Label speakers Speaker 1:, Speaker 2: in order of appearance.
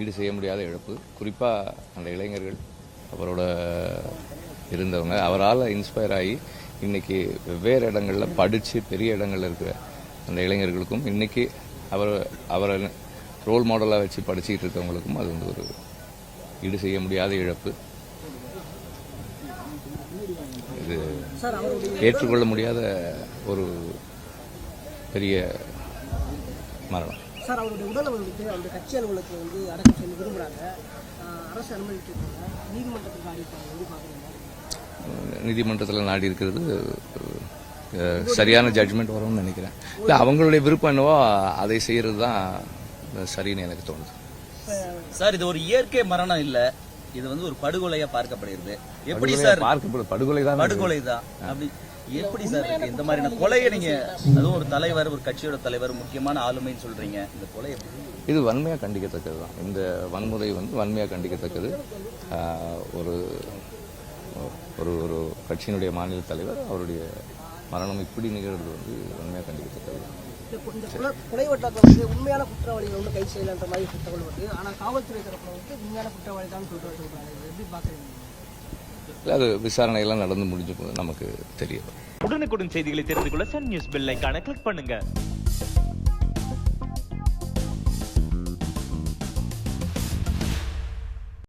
Speaker 1: ஈடு செய்ய முடியாத இழப்பு. குறிப்பாக அந்த இளைஞர்கள் அவரோட இருந்தவங்க அவரால் இன்ஸ்பயர் ஆகி இன்னைக்கு வெவ்வேறு இடங்களில் படித்து பெரிய இடங்கள்ல இருக்கிற அந்த இளைஞர்களுக்கும் இன்னைக்கு அவர் அவரை ரோல் மாடலாக வச்சு படிச்சுட்டு இருக்கவங்களுக்கும் அது வந்து ஒரு ஈடு செய்ய முடியாத இழப்பு. இது ஏற்றுக்கொள்ள முடியாத ஒரு பெரிய மரணம்.
Speaker 2: சார் அவருடைய உடலை வந்துட்டு அவருடைய கட்சி அலுவலகத்தில் வந்து அடக்கம் செய்ய விரும்புகிறாங்க அரசு அனுமதிச்சிருக்காங்க நீதிமன்றத்துக்கு ஆடிப்பாங்க
Speaker 1: நீதிமன்றத்தில் நாடி இருக்கிறது சரியான ஜட்ஜ்மெண்ட் வரும்னு நினைக்கிறேன். இல்லை அவங்களுடைய விருப்பம் என்னவோ அதை செய்கிறது தான் சரின்னு எனக்கு தோணுது.
Speaker 3: சார் இது ஒரு இயற்கை மரணம் இல்ல. இது வந்து ஒரு படுகொலையா பார்க்கப்படுகிறது. எப்படி சார்?
Speaker 1: பார்க்கப்படும். படுகொலை தான்
Speaker 3: படுகொலை தான் அப்படி எப்படி சார் இருக்கு? இந்த மாதிரியான கொலையை நீங்க அதுவும் ஒரு தலைவர் ஒரு கட்சியோட தலைவர் முக்கியமான ஆளுமைன்னு சொல்றீங்க. இந்த கொலை எப்படி?
Speaker 1: இது வன்மையாக கண்டிக்கத்தக்கது தான். இந்த வன்முறை வந்து வன்மையாக கண்டிக்கத்தக்கது. ஒரு ஒரு ஒரு கட்சியினுடைய மாநில தலைவர் அவருடைய மரணம் இப்படி நிகழ்றது வந்து வன்மையாக கண்டிக்கத்தக்கது.
Speaker 2: கொ- கொலை கொலை வட்டாரத்தில் வந்து உண்மையான குற்றவாளிகள் வந்து கைது செய்யலான்ற மாதிரி தகவல் வருது. ஆனால் காவல்துறை தரப்புல வந்து உண்மையான குற்றவாளி தான் சொல்கிறாங்க எப்படி பார்க்குறீங்க?
Speaker 1: இல்லை அது விசாரணையெல்லாம் நடந்து முடிஞ்ச போது நமக்கு தெரிய வரும்
Speaker 4: உடனுக்குடன் செய்திகளை தெரிந்து கொள்ள சன் நியூஸ் பெல் ஐகானை கிளிக் பண்ணுங்க.